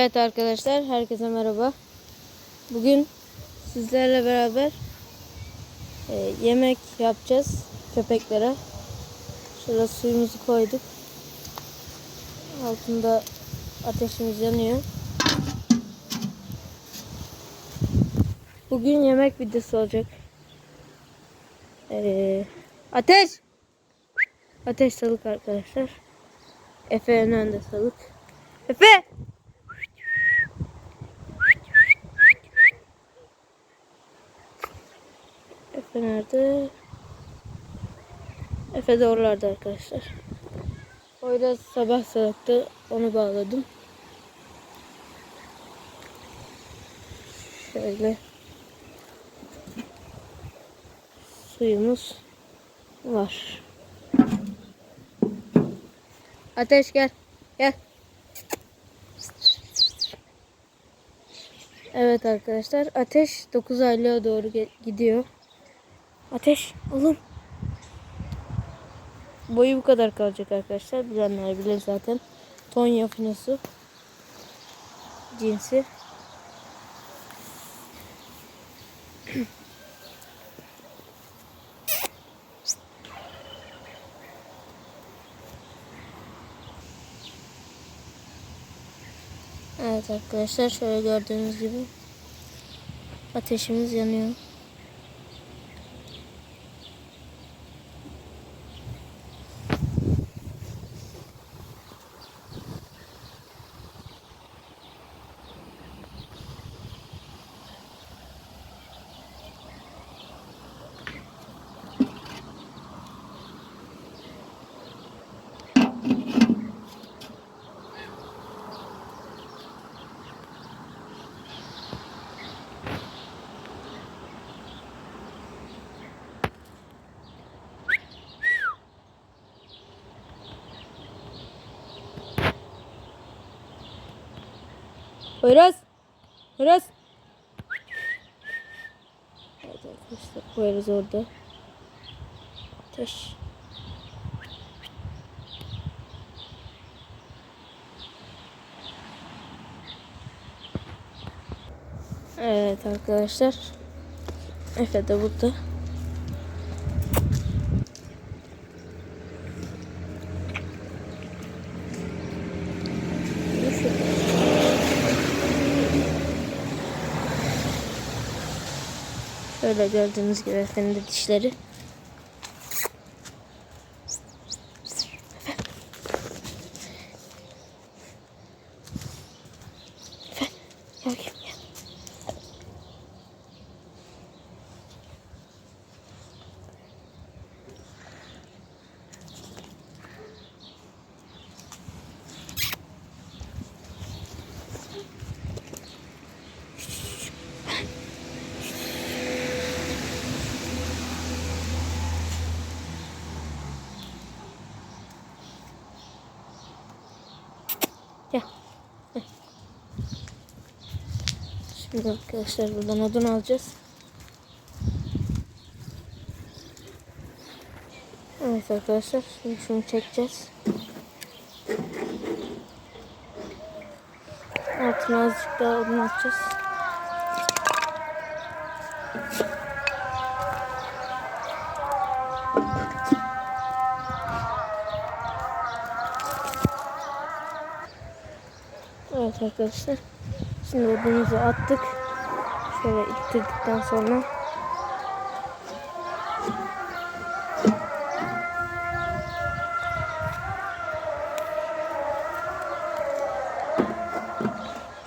Evet arkadaşlar, herkese merhaba. Bugün sizlerle beraber e, yemek yapacağız köpeklere. Şurada suyumuzu koyduk. Altında ateşimiz yanıyor. Bugün yemek videosu olacak. E, ateş! Ateş salık arkadaşlar. Efe'nin önünde salık. Efe! Nerede? Efe de oralarda arkadaşlar. O da sabah salıktı. Onu bağladım. Şöyle. Suyumuz var. Ateş gel. Gel. Evet arkadaşlar. Ateş 9 aylığa doğru gidiyor. Ateş oğlum. Boyu bu kadar kalacak arkadaşlar. Bilenler bilir zaten. Tonya finosu cinsi. Evet arkadaşlar şöyle gördüğünüz gibi ateşimiz yanıyor. Poyraz. Poyraz. Evet arkadaşlar Poyraz orada. Ateş. Evet arkadaşlar. Efe de burada. Şöyle gördüğünüz gibi efendim dişleri. Şimdi arkadaşlar buradan odun alacağız. Evet arkadaşlar şimdi şunu çekeceğiz. Altına azıcık daha odun atacağız. Evet arkadaşlar. Şimdi odunumuzu attık. Şöyle ittirdikten sonra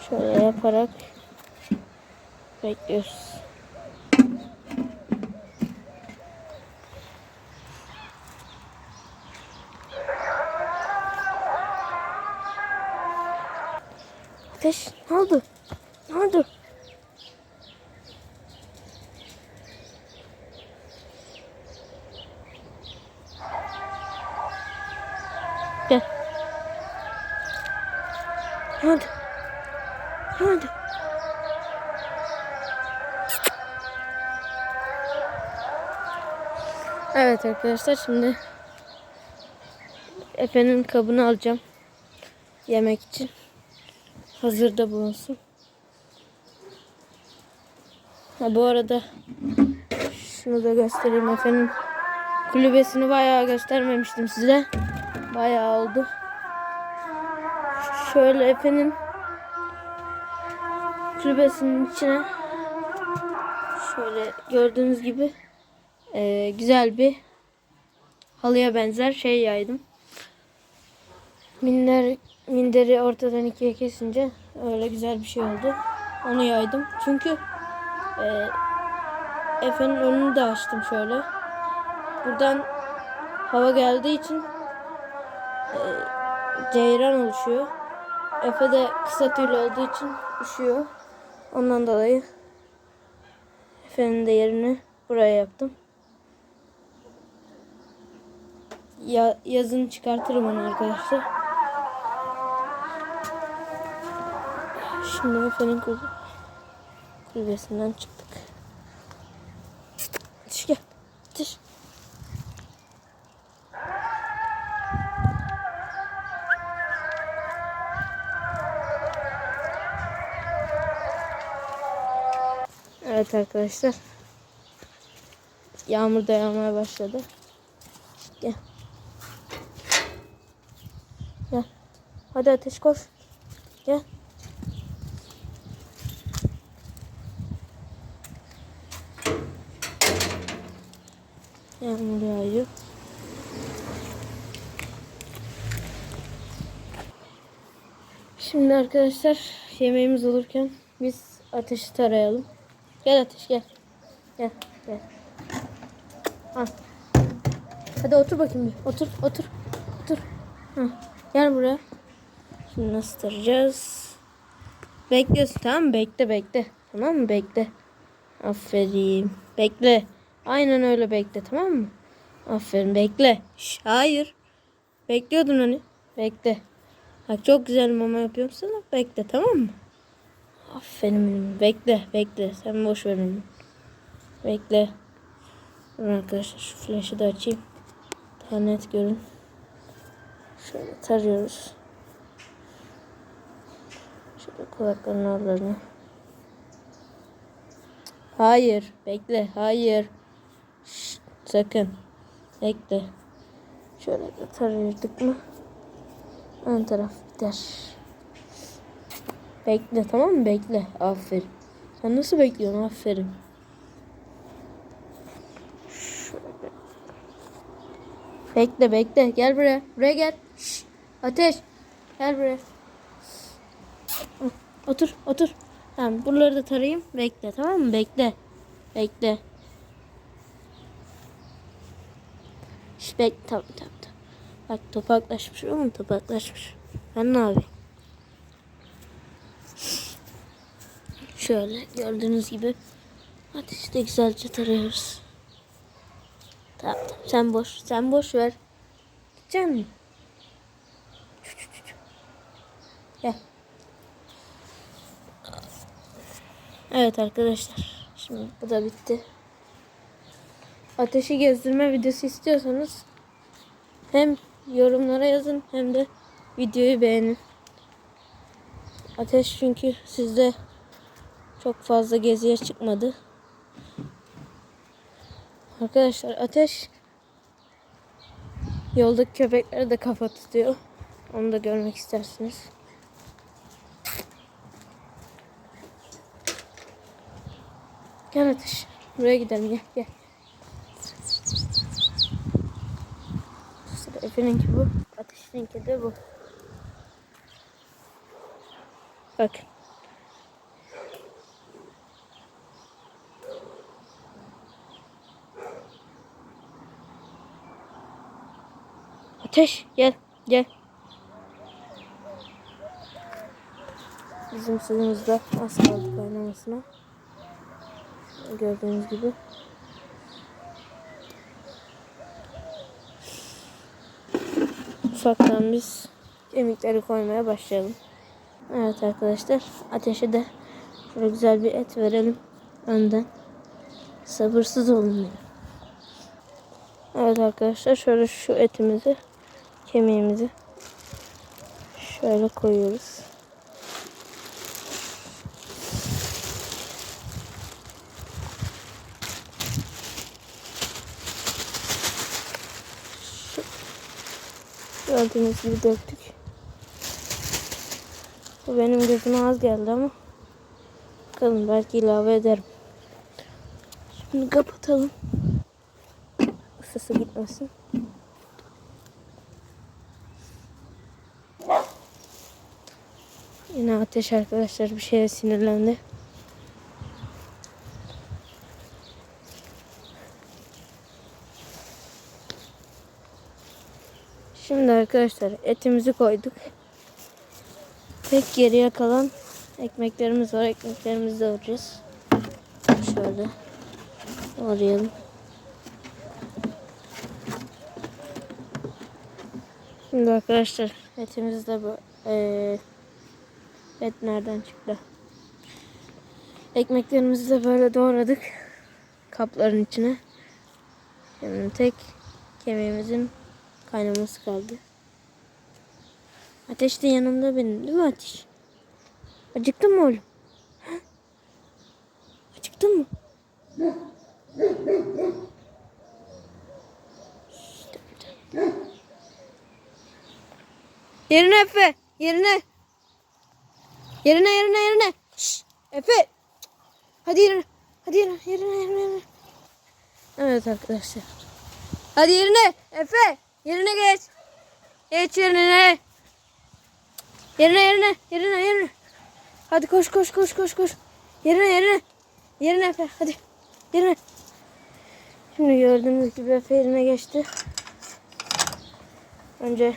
şöyle yaparak bekliyoruz. Ateş ne oldu? Ne oldu? Gel. Ne oldu? Ne oldu? Evet arkadaşlar şimdi Efe'nin kabını alacağım. Yemek için. hazırda bulunsun. Ha, bu arada şunu da göstereyim efendim. Kulübesini bayağı göstermemiştim size. Bayağı oldu. Şöyle efendim kulübesinin içine şöyle gördüğünüz gibi eee, güzel bir halıya benzer şey yaydım. Minder, minderi ortadan ikiye kesince öyle güzel bir şey oldu. Onu yaydım. Çünkü eee Efe'nin önünü de açtım şöyle. Buradan hava geldiği için eee ceyran oluşuyor. Efe de kısa tüylü olduğu için üşüyor. Ondan dolayı Efe'nin de yerini buraya yaptım. Ya, yazın çıkartırım onu arkadaşlar. Şimdi Efe'nin kul- kulübesinden çıktık. Ateş gel. Ateş. Evet arkadaşlar. Yağmur da yağmaya başladı. Gel. Gel. Hadi ateş koş. Gel. Yağmur yağıyor. Şimdi arkadaşlar yemeğimiz olurken biz ateşi tarayalım. Gel ateş gel. Gel gel. Al. Hadi otur bakayım bir. Otur otur. Otur. Hı. Gel buraya. Şimdi nasıl tarayacağız? Bekliyorsun tamam mı? Bekle bekle. Tamam mı? Bekle. Aferin. Bekle. Aynen öyle bekle tamam mı? Aferin bekle. Şş, hayır. Bekliyordun hani. Bekle. Bak çok güzel mama yapıyorum sana. Bekle tamam mı? Aferin. Bekle bekle. Sen boş ver onu. Bekle. Dur arkadaşlar şu flaşı da açayım. Daha net görün. Şöyle tarıyoruz. Şöyle kulaklarının oralarını. Hayır. Bekle. Hayır. Sakın. Bekle. Şöyle de tarıyorduk mu? Ön taraf biter. Bekle tamam mı? Bekle. Aferin. Sen nasıl bekliyorsun? Aferin. Şöyle. Bekle bekle. Gel buraya. Buraya gel. Şşt. Ateş. Gel buraya. Otur otur. Tamam buraları da tarayayım. Bekle tamam mı? Bekle. Bekle. Bek tamam tamam tamam. Bak topaklaşmış oğlum topaklaşmış. Ben ne yapayım? Şöyle gördüğünüz gibi ateşte güzelce tarıyoruz. Tamam tamam sen boş sen boş ver. Gidecek misin? Gel. Evet arkadaşlar. Şimdi bu da bitti. Ateşi gezdirme videosu istiyorsanız hem yorumlara yazın hem de videoyu beğenin. Ateş çünkü sizde çok fazla geziye çıkmadı. Arkadaşlar ateş yoldaki köpeklere de kafa tutuyor. Onu da görmek istersiniz. Gel ateş. Buraya gidelim gel gel. Efe'ninki bu. Ateşinki de bu. Bak. Ateş gel gel. Bizim suyumuz da az kaldı kaynamasına. Gördüğünüz gibi. Ufaktan biz kemikleri koymaya başlayalım. Evet arkadaşlar ateşe de şöyle güzel bir et verelim önden. Sabırsız olun. Evet arkadaşlar şöyle şu etimizi kemiğimizi şöyle koyuyoruz. Gördüğünüz gibi döktük. Bu benim gözüme az geldi ama bakalım belki ilave ederim. Şimdi kapatalım. Isısı gitmesin. Yine ateş arkadaşlar bir şeye sinirlendi. Şimdi arkadaşlar etimizi koyduk. Tek geriye kalan ekmeklerimiz var. Ekmeklerimizi doğrayacağız. Şöyle doğrayalım. Şimdi arkadaşlar etimiz de bu. Ee, et nereden çıktı? Ekmeklerimizi de böyle doğradık. Kapların içine. Şimdi tek kemiğimizin kaynaması kaldı. Ateş de yanımda benim değil mi Ateş? Acıktın mı oğlum? Ha? Acıktın mı? Yerine Efe. Yerine. Yerine yerine yerine. Şşş, Efe. Hadi yerine. Hadi yerine yerine. yerine. Evet arkadaşlar. Hadi yerine Efe. Yerine geç. Geç yerine. Yerine yerine yerine yerine. Hadi koş koş koş koş koş. Yerine yerine. Yerine Efe hadi. Yerine. Şimdi gördüğünüz gibi Efe yerine geçti. Önce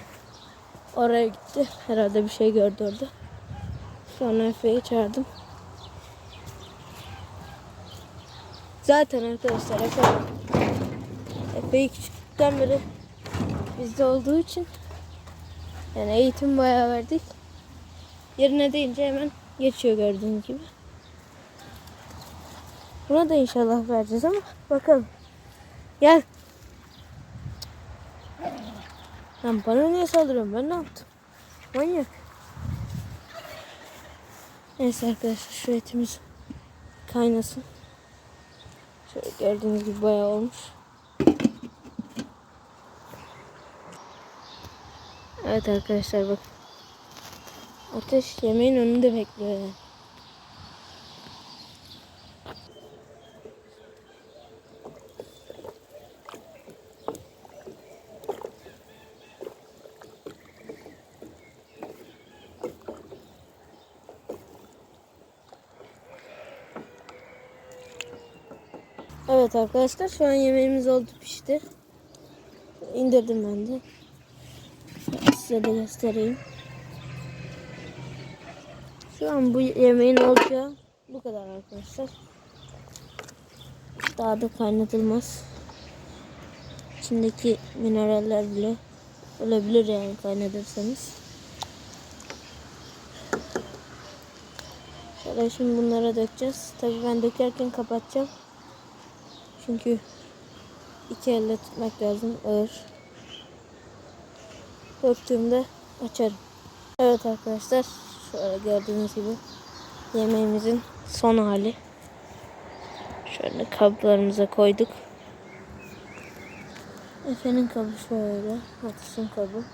oraya gitti. Herhalde bir şey gördü orada. Sonra Efe'yi çağırdım. Zaten arkadaşlar Efe Efe'yi küçüklükten beri bizde olduğu için yani eğitim bayağı verdik. Yerine deyince hemen geçiyor gördüğünüz gibi. Buna da inşallah vereceğiz ama bakalım. Gel. Lan bana niye saldırıyorsun? Ben ne yaptım? Manyak. Neyse arkadaşlar şu etimiz kaynasın. Şöyle gördüğünüz gibi bayağı olmuş. Evet arkadaşlar bak. Ateş yemeğin önünde bekliyor yani. Evet arkadaşlar şu an yemeğimiz oldu pişti. İndirdim ben de. Size de göstereyim. Şu an bu yemeğin olacağı bu kadar arkadaşlar. Daha da kaynatılmaz. İçindeki mineraller bile ölebilir yani kaynatırsanız. Şöyle şimdi bunlara dökeceğiz. Tabii ben dökerken kapatacağım. Çünkü iki elle tutmak lazım ağır. Döktüğümde açarım. Evet arkadaşlar şöyle gördüğünüz gibi yemeğimizin son hali. Şöyle kablarımıza koyduk. Efe'nin kabı şöyle. Ateşin kabı.